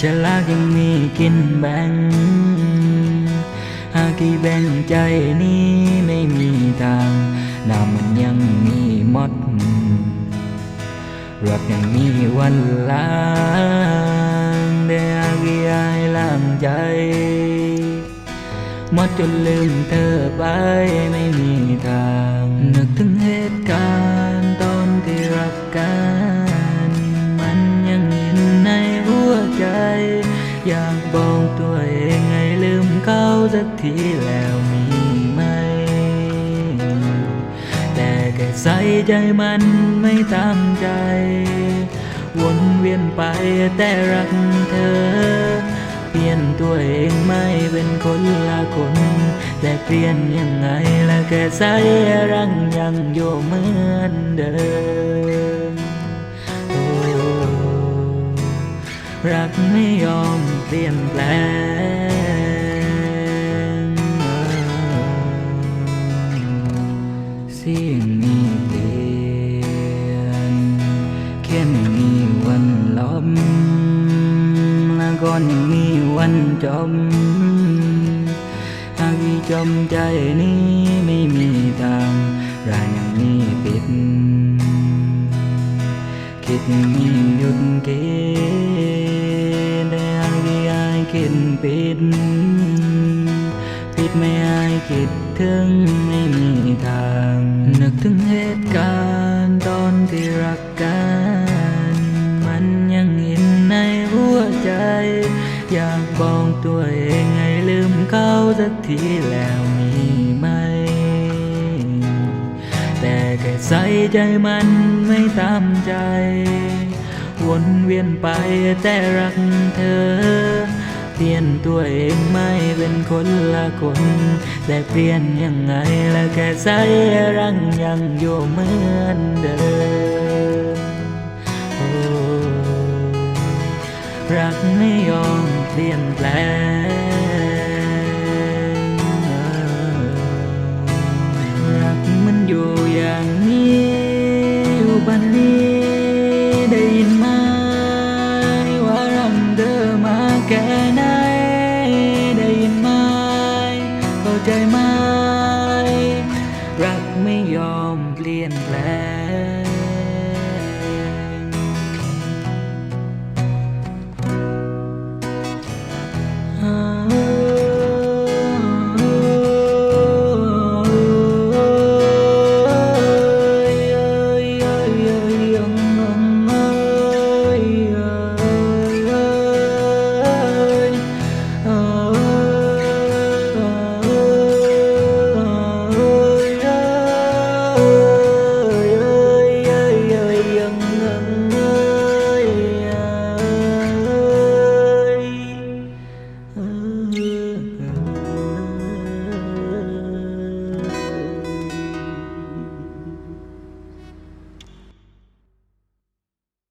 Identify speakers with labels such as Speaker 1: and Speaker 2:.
Speaker 1: ฉลาดยังมีกินแบ่งหากที่แบ่งใจนี้ไม่มีทางน้ำมันยังมีมดรักยังมีวันล้างได้อากียายล้างใจหมดจนลืมเธอไปไม่มีทาง นึกถึงเหตุการณ์ตอนที่รักกัน อยากบอกตัวเองให้ลืมเขาสักทีแล้วมีไหม แต่แค่ใส่ใจมันไม่ตามใจ วนเวียนไปแต่รักเธอ เปลี่ยนตัวเองไม่เป็นคนละคน แต่เปลี่ยนยังไงละแค่ใส่รังยังอยู่เหมือนเดิม รักไม่ยอมเปลี่ยนแปลงสียงนี้เปลี่ยนแค่ไม่มีวันล้มและก่อนยังมีวันจมหากีจมใจนี้ไม่มีทางรางยังมีปิดคิดมีหยุดคิด ปิด ปิดไม่อายคิดถึงไม่มีทาง นึกถึงเหตุการณ์ตอนที่รักกัน มันยังอินในหัวใจ อยากบอกตัวเองให้ลืมเขาสักทีแล้วมีไหม แต่แค่ใส่ใจมันไม่ตามใจวนเวียนไปแต่รักเธอ เปลี่ยนตัวเองไม่เป็นคนละคนแต่เปลี่ยนยังไงละแค่ใส่รังยังอยู่เหมือนเดิมโอ้รักไม่ยอมเปลี่ยนแปลงรักมันอยู่อย่างนี้อยู่บันนี้ รักไม่ยอมเปลี่ยนแปลง